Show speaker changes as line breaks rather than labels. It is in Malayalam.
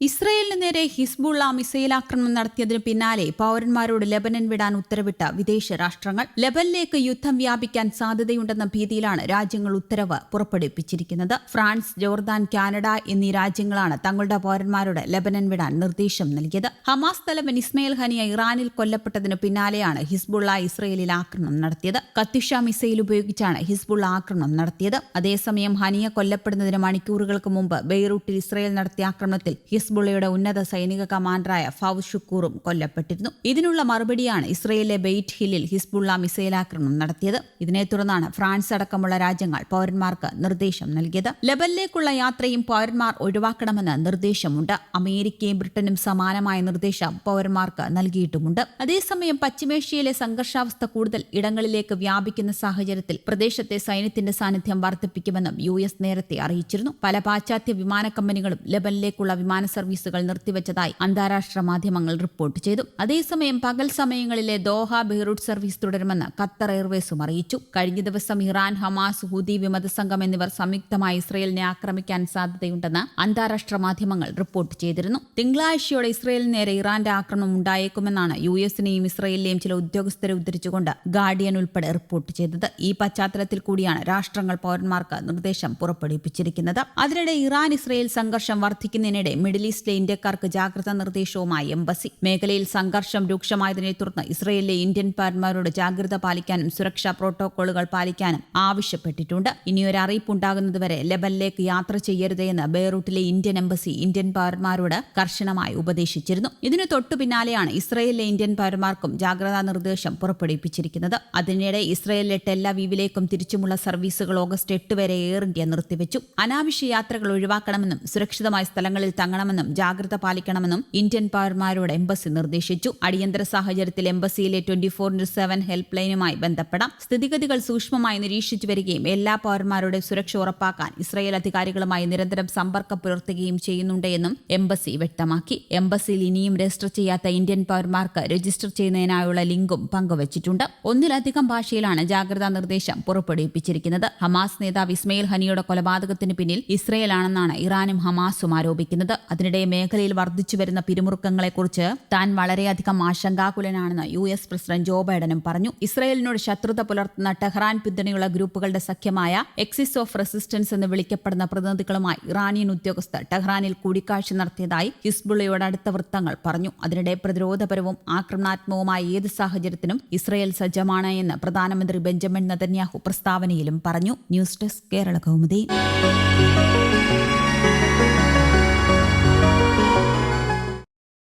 ഇസ്രയേലിന് നേരെ ഹിസ്ബുള്ള മിസൈൽ ആക്രമണം നടത്തിയതിനു പിന്നാലെ പൌരന്മാരോട് ലബനൻ വിടാൻ ഉത്തരവിട്ട വിദേശ രാഷ്ട്രങ്ങൾ. ലബനിലേക്ക് യുദ്ധം വ്യാപിക്കാൻ സാധ്യതയുണ്ടെന്ന ഭീതിയിലാണ് രാജ്യങ്ങൾ ഉത്തരവ് പുറപ്പെടുവിപ്പിച്ചിരിക്കുന്നത്. ഫ്രാൻസ് ജോർദാൻ കാനഡ എന്നീ രാജ്യങ്ങളാണ് തങ്ങളുടെ പൌരന്മാരോട് ലബനൻ വിടാൻ നിർദ്ദേശം നൽകിയത്. ഹമാസ് തലവൻ ഇസ്മയിൽ ഹനിയ ഇറാനിൽ കൊല്ലപ്പെട്ടതിനു പിന്നാലെയാണ് ഹിസ്ബുള്ള ഇസ്രയേലിൽ ആക്രമണം നടത്തിയത്. കത്തിഷ മിസൈൽ ഉപയോഗിച്ചാണ് ഹിസ്ബുള്ള ആക്രമണം നടത്തിയത്. അതേസമയം ഹനിയ കൊല്ലപ്പെടുന്നതിന് മണിക്കൂറുകൾക്ക് മുമ്പ് ബെയ്റൂട്ടിൽ ഇസ്രയേൽ നടത്തിയ ആക്രമണത്തിൽ ഹിസ്ബുള്ളയുടെ ഉന്നത സൈനിക കമാൻഡറായ ഫൌസ് ഷുക്കൂറും കൊല്ലപ്പെട്ടിരുന്നു. ഇതിനുള്ള മറുപടിയാണ് ഇസ്രയേലിലെ ബെയ്റ്റ് ഹില്ലിൽ ഹിസ്ബുള്ള മിസൈലാക്രമണം നടത്തിയത്. ഇതിനെ തുടർന്നാണ് ഫ്രാൻസ് അടക്കമുള്ള രാജ്യങ്ങൾ പൌരന്മാർക്ക് നിർദ്ദേശം നൽകിയത്. ലബനിലേക്കുള്ള യാത്രയും പൌരന്മാർ ഒഴിവാക്കണമെന്ന് നിർദ്ദേശമുണ്ട്. അമേരിക്കയും ബ്രിട്ടനും സമാനമായ നിർദ്ദേശം പൌരന്മാർക്ക് നൽകിയിട്ടുമുണ്ട്. അതേസമയം പശ്ചിമേഷ്യയിലെ സംഘർഷാവസ്ഥ കൂടുതൽ ഇടങ്ങളിലേക്ക് വ്യാപിക്കുന്ന സാഹചര്യത്തിൽ പ്രദേശത്തെ സൈന്യത്തിന്റെ സാന്നിധ്യം വർദ്ധിപ്പിക്കുമെന്നും യു എസ് നേരത്തെ അറിയിച്ചിരുന്നു. പല പാശ്ചാത്യ വിമാന കമ്പനികളും ലബനിലേക്കുള്ള വിമാന സർവീസുകൾ നിർത്തിവച്ചതായി അന്താരാഷ്ട്ര മാധ്യമങ്ങൾ റിപ്പോർട്ട് ചെയ്തു. അതേസമയം പകൽ സമയങ്ങളിലെ ദോഹ ബെയ്റൂട്ട് സർവീസ് തുടരുമെന്ന് ഖത്തർ എയർവേസും അറിയിച്ചു. കഴിഞ്ഞ ദിവസം ഇറാൻ ഹമാസ് ഹുദി വിമത സംഘം എന്നിവർ സംയുക്തമായി ഇസ്രയേലിനെ ആക്രമിക്കാൻ സാധ്യതയുണ്ടെന്ന് അന്താരാഷ്ട്ര മാധ്യമങ്ങൾ റിപ്പോർട്ട് ചെയ്തിരുന്നു. തിങ്കളാഴ്ചയോടെ ഇസ്രയേലിന് നേരെ ഇറാന്റെ ആക്രമണം ഉണ്ടായേക്കുമെന്നാണ് യു എസിനെയും ഇസ്രയേലിലെയും ചില ഉദ്യോഗസ്ഥരെ ഉദ്ധരിച്ചുകൊണ്ട് ഗാർഡിയൻ ഉൾപ്പെടെ റിപ്പോർട്ട് ചെയ്തത്. ഈ പശ്ചാത്തലത്തിൽ കൂടിയാണ് രാഷ്ട്രങ്ങൾ പൌരന്മാർക്ക് നിർദ്ദേശം പുറപ്പെടുവിപ്പിച്ചിരിക്കുന്നത്. അതിനിടെ ഇറാൻ ഇസ്രയേൽ സംഘർഷം വർദ്ധിക്കുന്നതിനിടെ മിഡിൽ ഈസ്റ്റിലെ ഇന്ത്യക്കാർക്ക് ജാഗ്രതാ നിർദ്ദേശവുമായി എംബസി. മേഖലയിൽ സംഘർഷം രൂക്ഷമായതിനെ തുടർന്ന് ഇസ്രയേലിലെ ഇന്ത്യൻ പൌരന്മാരോട് ജാഗ്രത പാലിക്കാനും സുരക്ഷാ പ്രോട്ടോകോളുകൾ പാലിക്കാനും ആവശ്യപ്പെട്ടിട്ടുണ്ട്. ഇനിയൊരു അറിയിപ്പുണ്ടാകുന്നതുവരെ ലെബനിലേക്ക് യാത്ര ചെയ്യരുതെന്ന് ബെയ്റൂട്ടിലെ ഇന്ത്യൻ എംബസി ഇന്ത്യൻ പൌരന്മാരോട് കർശനമായി ഉപദേശിച്ചിരുന്നു. ഇതിനു തൊട്ടു പിന്നാലെയാണ് ഇസ്രയേലിലെ ഇന്ത്യൻ പൌരന്മാർക്കും ജാഗ്രതാ നിർദ്ദേശം പുറപ്പെടുവിപ്പിച്ചിരിക്കുന്നത്. അതിനിടെ ഇസ്രയേലിലെ ടെല്ലവീവിലേക്കും തിരിച്ചുമുള്ള സർവീസുകൾ ഓഗസ്റ്റ് എട്ട് വരെ എയർ ഇന്ത്യ നിർത്തിവെച്ചു. അനാവശ്യ യാത്രകൾ ഒഴിവാക്കണമെന്നും സുരക്ഷിതമായ സ്ഥലങ്ങളിൽ തങ്ങണമെന്നും ജാഗ്രത പാലിക്കണമെന്നും ഇന്ത്യൻ പൗരന്മാരോട് എംബസി നിർദ്ദേശിച്ചു. അടിയന്തര സാഹചര്യത്തിൽ എംബസിയിലെ twenty four into seven help ലൈനുമായി ബന്ധപ്പെടാം. സ്ഥിതിഗതികൾ സൂക്ഷ്മമായി നിരീക്ഷിച്ചു വരികയും എല്ലാ പൗരന്മാരുടെ സുരക്ഷ ഉറപ്പാക്കാൻ ഇസ്രായേൽ അധികാരികളുമായി നിരന്തരം സമ്പർക്കം പുലർത്തുകയും ചെയ്യുന്നുണ്ടെന്നും എംബസി വ്യക്തമാക്കി. എംബസിയിൽ ഇനിയും രജിസ്റ്റർ ചെയ്യാത്ത ഇന്ത്യൻ പൗരന്മാർക്ക് രജിസ്റ്റർ ചെയ്യുന്നതിനായുള്ള ലിങ്കും പങ്കുവച്ചിട്ടുണ്ട്. ഒന്നിലധികം ഭാഷയിലാണ് ജാഗ്രതാ നിർദ്ദേശം പുറപ്പെടുവിപ്പിച്ചിരിക്കുന്നത്. ഹമാസ് നേതാവ് ഇസ്മയിൽ ഹനിയുടെ കൊലപാതകത്തിന് പിന്നിൽ ഇസ്രയേലാണെന്നാണ് ഇറാനും ഹമാസും ആരോപിക്കുന്നത്. അതിനിടെ മേഖലയിൽ വർദ്ധിച്ചുവരുന്ന പിരിമുറുക്കങ്ങളെക്കുറിച്ച് താൻ വളരെയധികം ആശങ്കാകുലനാണെന്ന് യു എസ് പ്രസിഡന്റ് ജോ ബൈഡനും പറഞ്ഞു. ഇസ്രയേലിനോട് ശത്രുത പുലർത്തുന്ന ടെഹ്റാൻ പിന്തുണയുള്ള ഗ്രൂപ്പുകളുടെ സഖ്യമായ എക്സിസ് ഓഫ് റെസിസ്റ്റൻസ് എന്ന് വിളിക്കപ്പെടുന്ന പ്രതിനിധികളുമായി ഇറാനിയൻ ഉദ്യോഗസ്ഥർ ടെഹ്റാനിൽ കൂടിക്കാഴ്ച നടത്തിയതായി ഹിസ്ബുള്ളയോട് അടുത്ത വൃത്തങ്ങൾ പറഞ്ഞു. അതിനിടെ പ്രതിരോധപരവും ആക്രമണാത്മകവുമായ ഏത് സാഹചര്യത്തിനും ഇസ്രയേൽ സജ്ജമാണ് എന്ന് പ്രധാനമന്ത്രി ബെഞ്ചമിൻ നതന്യാഹു പ്രസ്താവനയിലും പറഞ്ഞു. News desk Kerala Kaumudi.